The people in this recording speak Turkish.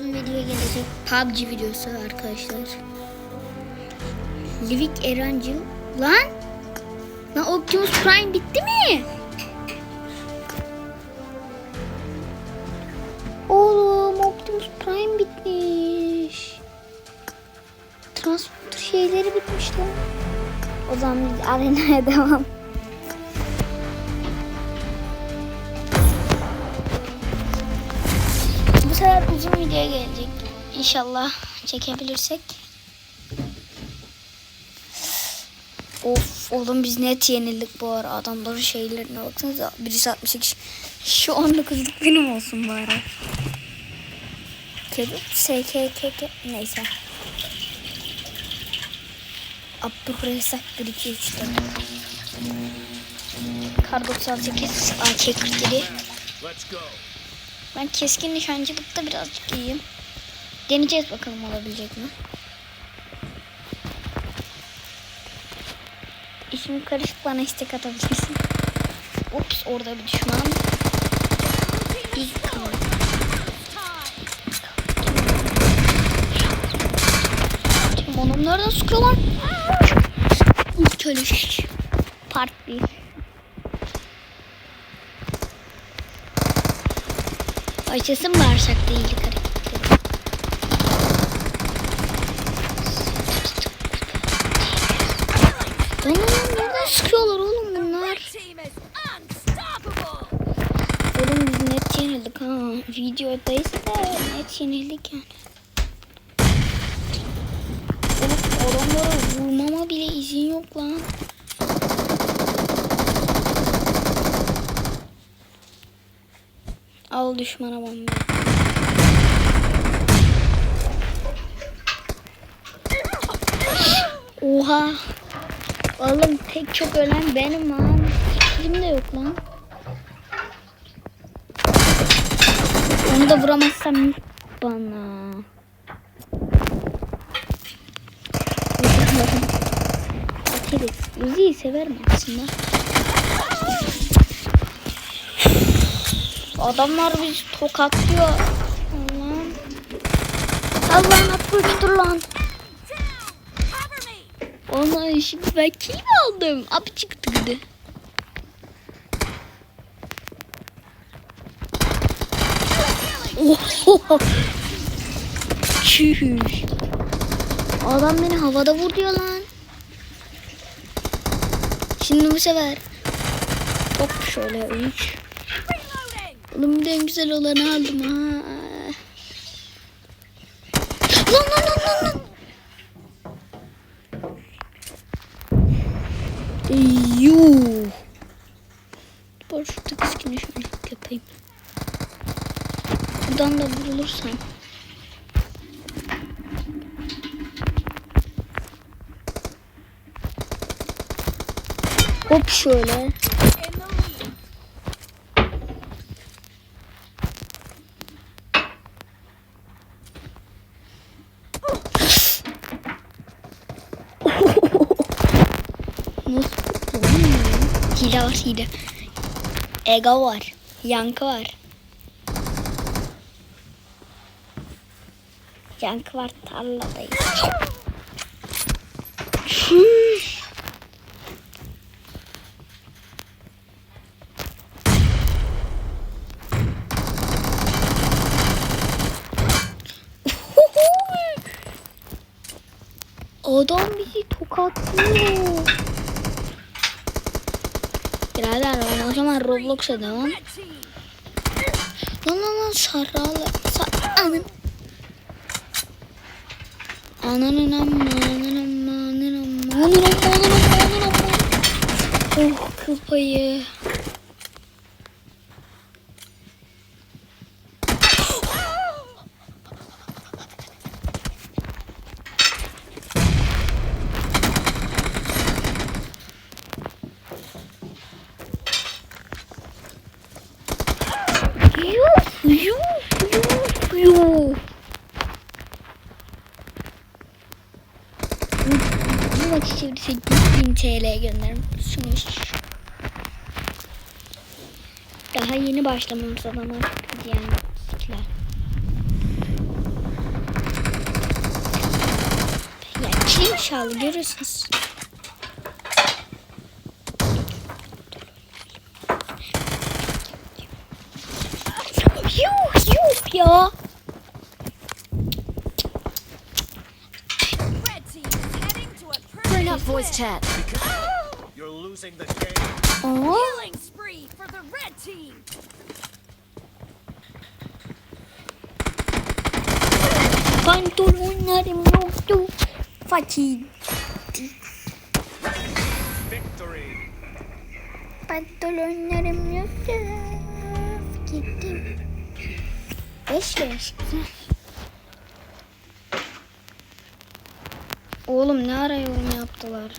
uzun video gelecek. PUBG videosu arkadaşlar. Livik Erancıl. Lan! Lan Optimus Prime bitti mi? Oğlum Optimus Prime bitmiş. Transporter şeyleri bitmiş lan. O zaman biz arenaya devam. Sefer uzun video gelecek. İnşallah çekebilirsek. Of oğlum biz net yenildik bu ara. Adamların şeylerine baksanıza. Birisi 62. Şu 19'luk günüm olsun bari. Kedi, SKKK neyse. Abdurrezzak 1 2 3 4. Kar 98 AK 47. Let's go. Ben keskin nişancılıkta birazcık iyiyim. Deneyeceğiz bakalım olabilecek mi? İşim karışık bana istek atabilirsin. Ups orada bir düşman. Tüm oğlum nereden sıkıyor lan? İlk ölüş. Part 1. Başlasın bağırsakta iyilik hareketleri. Lan nereden sıkıyorlar oğlum bunlar? Oğlum biz net yenildik ha. Videodayız da net yenildik yani. Oğlum adamlara vurmama bile izin yok lan. Al düşmana bomba. Oha. Oğlum tek çok ölen benim lan. Kilim de yok lan. Onu da vuramazsam bana. Atarız. Uzi'yi severim aslında. Adamlar bizi tokatlıyor. Allah'ım. Allah'ım atmıştır lan. Ona şimdi ben kim aldım? Abi çıktı oh. gidi. Çüş. Adam beni havada vuruyor lan. Şimdi bu sefer. Hop şöyle 3. Oğlum en güzel olanı aldım ha. Lan lan lan lan lan. Yuh. Dur şurada şöyle yapayım. Buradan da vurulursam. Hop şöyle. In the lead. Nasıl tuttu lan ya? Hile var hile. Ego var. Yankı var. Yankı var tarladayız. Adam bizi tokatlıyor. Birader o zaman Roblox'a devam. Lan lan lan sarralı. Sa anın. Ananın amma ananın amma ananın amma ananın amma ananın amma ananın amma. Oh kıl payı. çevirse 1000 TL göndermişsiniz. Daha yeni başlamamız adama diyen sikler. Ya kim şal görürsünüz. Yok yok ya. Perfect up voice chat. You're losing the game. Killing spree for the red team. pantolonlarım yoktu. Fakir. Victory. Pantolonlarım yoktu. Gittim. Beş beş. Oğlum ne ara yorum yaptılar.